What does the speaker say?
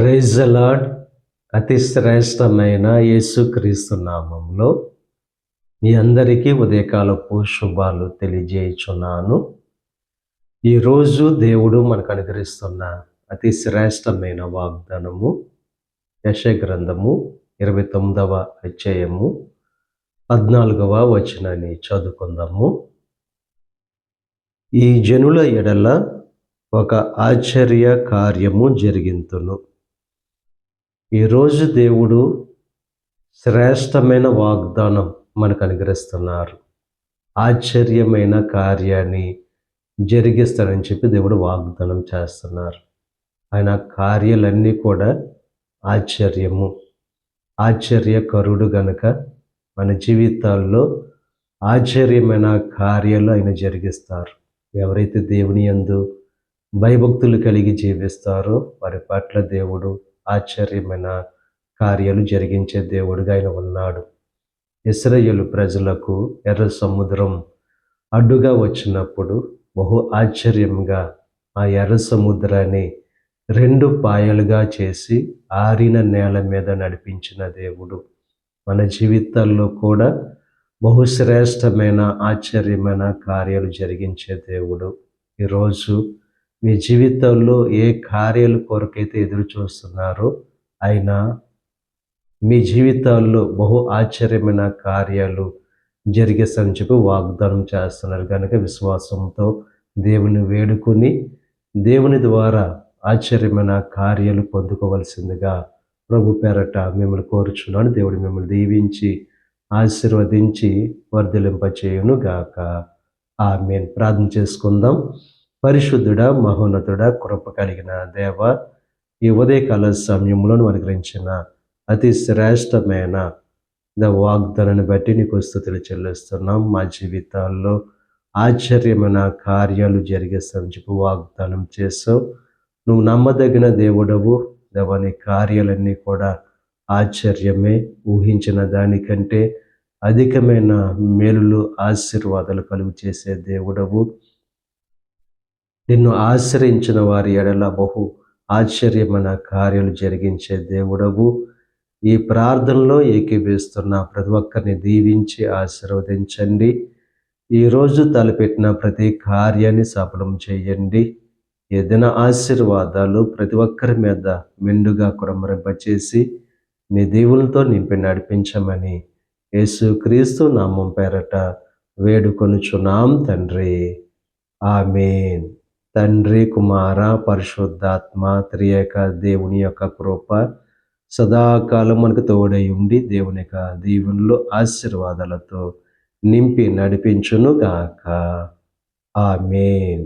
Praise అలాడ్ అతి శ్రేష్టమైన యేసుక్రీస్తు నామంలో మీ అందరికీ ఉదయకాలపు శుభాలు తెలియజేయుచున్నాను. ఈరోజు దేవుడు మనకు అనుగ్రహిస్తున్న అతి శ్రేష్టమైన వాగ్దానము యశ గ్రంథము ఇరవై తొమ్మిదవ అధ్యాయము పద్నాలుగవ వచనాన్ని చదువుకుందాము. ఈ జనుల ఎడల ఒక ఆశ్చర్య కార్యము జరిగింతును. ఈరోజు దేవుడు శ్రేష్టమైన వాగ్దానం మనకు అనుగ్రహిస్తున్నారు. ఆశ్చర్యమైన కార్యాన్ని జరిగిస్తారని చెప్పి దేవుడు వాగ్దానం చేస్తున్నారు. ఆయన కార్యాలన్నీ కూడా ఆశ్చర్యము. ఆశ్చర్యకరుడు గనుక మన జీవితాల్లో ఆశ్చర్యమైన కార్యాలు ఆయన జరిగిస్తారు. ఎవరైతే దేవుని యందు భయభక్తులు కలిగి జీవిస్తారో వారి పట్ల దేవుడు ఆశ్చర్యమైన కార్యాలు జరిగించే దేవుడుగా ఆయన ఉన్నాడు. ఇస్రాయేలు ప్రజలకు ఎర్ర సముద్రం అడ్డుగా వచ్చినప్పుడు బహు ఆశ్చర్యంగా ఆ ఎర్ర సముద్రాన్ని రెండు పాయలుగా చేసి ఆరిన నేల మీద నడిపించిన దేవుడు. మన జీవితాల్లో కూడా బహుశ్రేష్టమైన ఆశ్చర్యమైన కార్యాలు జరిగించే దేవుడు. ఈరోజు మీ జీవితంలో ఏ కార్యాల కొరకైతే ఎదురు చూస్తున్నారో ఆయన మీ జీవితాల్లో బహు ఆశ్చర్యమైన కార్యాలు జరిగే చెప్పి వాగ్దానం చేస్తున్నారు. కనుక విశ్వాసంతో దేవుని వేడుకొని దేవుని ద్వారా ఆశ్చర్యమైన కార్యాలు పొందుకోవలసిందిగా ప్రభు పేరట మిమ్మల్ని కోరుచున్నాను. దేవుడు మిమ్మల్ని దీవించి ఆశీర్వదించి వర్ధలింపచేయును గాక ఆమెను. ప్రార్థన చేసుకుందాం. పరిశుద్ధుడ మహోన్నతుడ కృప కలిగిన దేవ ఈ ఉదయకాల సమయంలో అనుగ్రహించిన అతి శ్రేష్టమైన ద వాగ్దానాన్ని బట్టి నీకు స్థుతులు చెల్లిస్తున్నాం. మా జీవితాల్లో ఆశ్చర్యమైన కార్యాలు జరిగేస్తామని చెప్పి వాగ్దానం చేసావు నువ్వు నమ్మదగిన దేవుడవు. దేవాని కార్యాలన్నీ కూడా ఆశ్చర్యమే. ఊహించిన దానికంటే అధికమైన మేలులు ఆశీర్వాదాలు కలుగు చేసే దేవుడవు. నిన్ను ఆశ్రయించిన వారి ఎడల బహు ఆశ్చర్యమైన కార్యాలు జరిగించే దేవుడవు. ఈ ప్రార్థనలో ఏకీభవిస్తున్న ప్రతి ఒక్కరిని దీవించి ఆశీర్వదించండి. ఈరోజు తలపెట్టిన ప్రతి కార్యాన్ని సఫలం చేయండి. ఏదైనా ఆశీర్వాదాలు ప్రతి ఒక్కరి మీద మెండుగా కురమరింపచేసి నీ దేవులతో నింపి నడిపించమని యేసు క్రీస్తు నామం పేరట వేడుకొనుచున్నాం తండ్రి. ఆమెన్. తండ్రి కుమార పరిశుద్ధాత్మ త్రియక దేవుని యొక్క కృప సదాకాలం మనకు తోడై ఉండి దేవుని యొక్క దీవుల్లో ఆశీర్వాదాలతో నింపి నడిపించును గాక ఆమెన్.